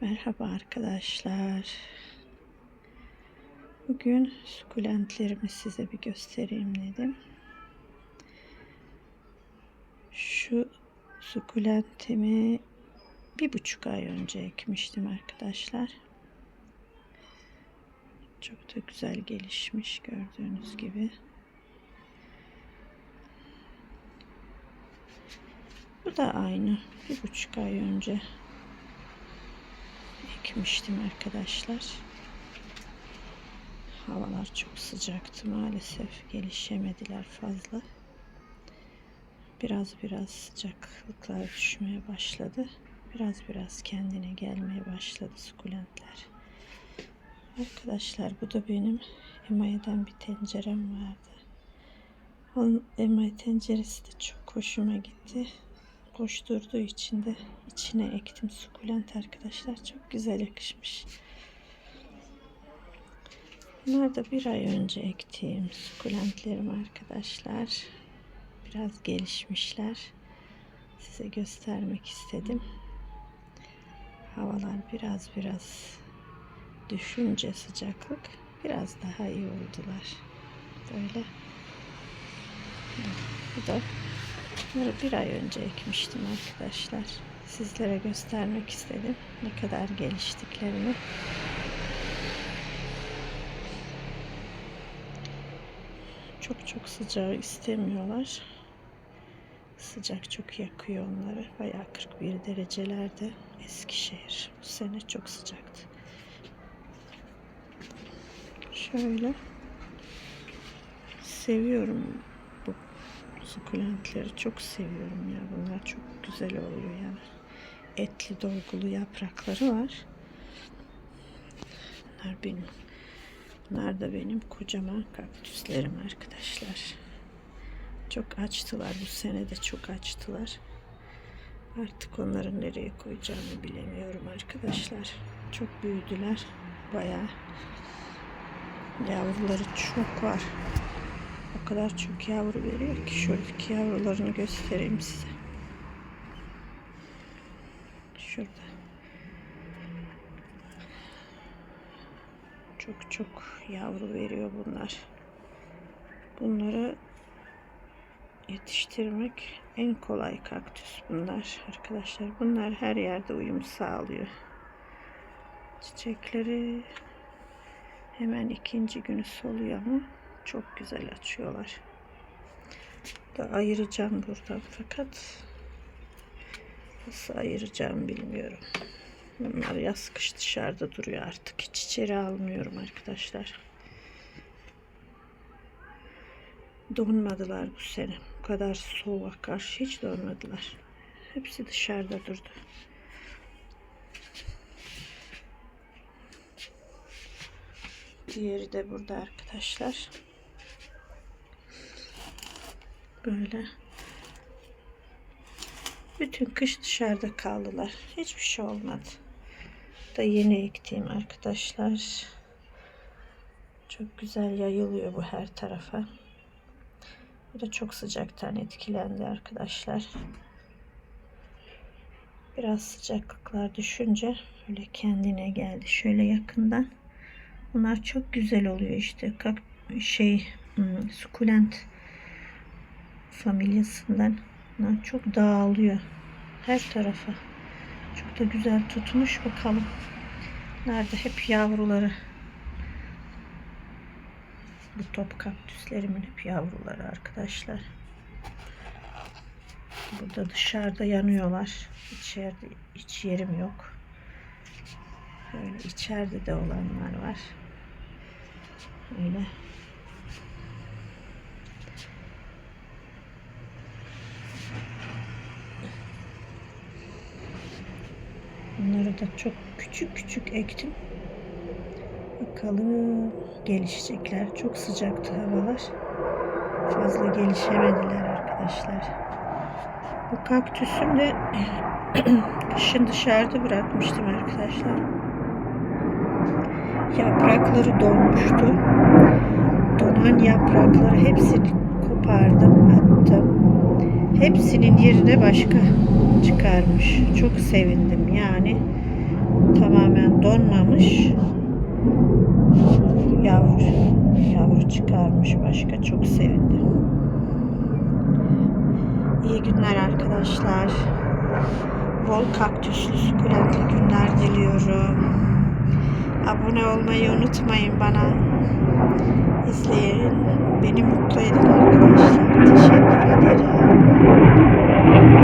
Merhaba arkadaşlar. Bugün sukulentlerimi size bir göstereyim dedim. Şu sukulentimi bir buçuk ay önce ekmiştim arkadaşlar. Çok da güzel gelişmiş gördüğünüz gibi. Bu da aynı. Bir buçuk ay önce ekmiştim arkadaşlar. Havalar çok sıcaktı maalesef gelişemediler fazla. Biraz biraz sıcaklıklar düşmeye başladı. Biraz biraz kendine gelmeye başladı sukulentler. Arkadaşlar bu da benim emaye'den bir tencerem vardı. Onun emaye tenceresi de çok hoşuma gitti koşturduğu için de içine ektim sukulent arkadaşlar. Çok güzel yakışmış. Bunlar da bir ay önce ektiğim sukulentlerim arkadaşlar. Biraz gelişmişler. Size göstermek istedim. Havalar biraz biraz düşünce sıcaklık biraz daha iyi oldular. Böyle. Bu da Bunları bir ay önce ekmiştim arkadaşlar. Sizlere göstermek istedim. Ne kadar geliştiklerini. Çok çok sıcağı istemiyorlar. Sıcak çok yakıyor onları. Bayağı 41 derecelerde Eskişehir. Bu sene çok sıcaktı. Şöyle seviyorum sukulentleri çok seviyorum ya. Bunlar çok güzel oluyor yani. Etli dolgulu yaprakları var. Bunlar benim. Bunlar da benim kocaman kaktüslerim arkadaşlar. Çok açtılar. Bu sene de çok açtılar. Artık onları nereye koyacağımı bilemiyorum arkadaşlar. Çok büyüdüler. Bayağı yavruları çok var. O kadar çok yavru veriyor ki şuradaki yavrularını göstereyim size. Şurada. Çok çok yavru veriyor bunlar. Bunları yetiştirmek en kolay kaktüs bunlar arkadaşlar. Bunlar her yerde uyum sağlıyor. Çiçekleri hemen ikinci günü soluyor ama çok güzel açıyorlar. Da ayıracağım buradan fakat nasıl ayıracağım bilmiyorum. Bunlar yaz kış dışarıda duruyor artık. Hiç içeri almıyorum arkadaşlar. Donmadılar bu sene. Bu kadar soğuğa karşı hiç donmadılar. Hepsi dışarıda durdu. Diğeri de burada arkadaşlar. Böyle. Bütün kış dışarıda kaldılar. Hiçbir şey olmadı. Da yeni ektiğim arkadaşlar. Çok güzel yayılıyor bu her tarafa. Bu da çok sıcaktan etkilendi arkadaşlar. Biraz sıcaklıklar düşünce öyle kendine geldi. Şöyle yakından. Bunlar çok güzel oluyor işte. Kak şey hmm, sukulent familyasından. Çok dağılıyor. Her tarafa. Çok da güzel tutmuş bakalım. Nerede hep yavruları. Bu top kaktüslerimin hep yavruları arkadaşlar. Burada dışarıda yanıyorlar. İçeride hiç yerim yok. Böyle içeride de olanlar var. Öyle. Bunları da çok küçük küçük ektim. Bakalım gelişecekler. Çok sıcaktı havalar. Fazla gelişemediler arkadaşlar. Bu kaktüsüm de kışın dışarıda bırakmıştım arkadaşlar. Yaprakları donmuştu. Donan yaprakları hepsini kopardım, attım. Hepsinin yerine başka çıkarmış. Çok sevindim yani. tamamen donmamış. Yavru, yavru çıkarmış başka. Çok sevindim. İyi günler arkadaşlar. Bol kaktüslü sukulentli günler diliyorum. Abone olmayı unutmayın bana. İzleyin. Beni mutlu edin arkadaşlar. Teşekkür ederim.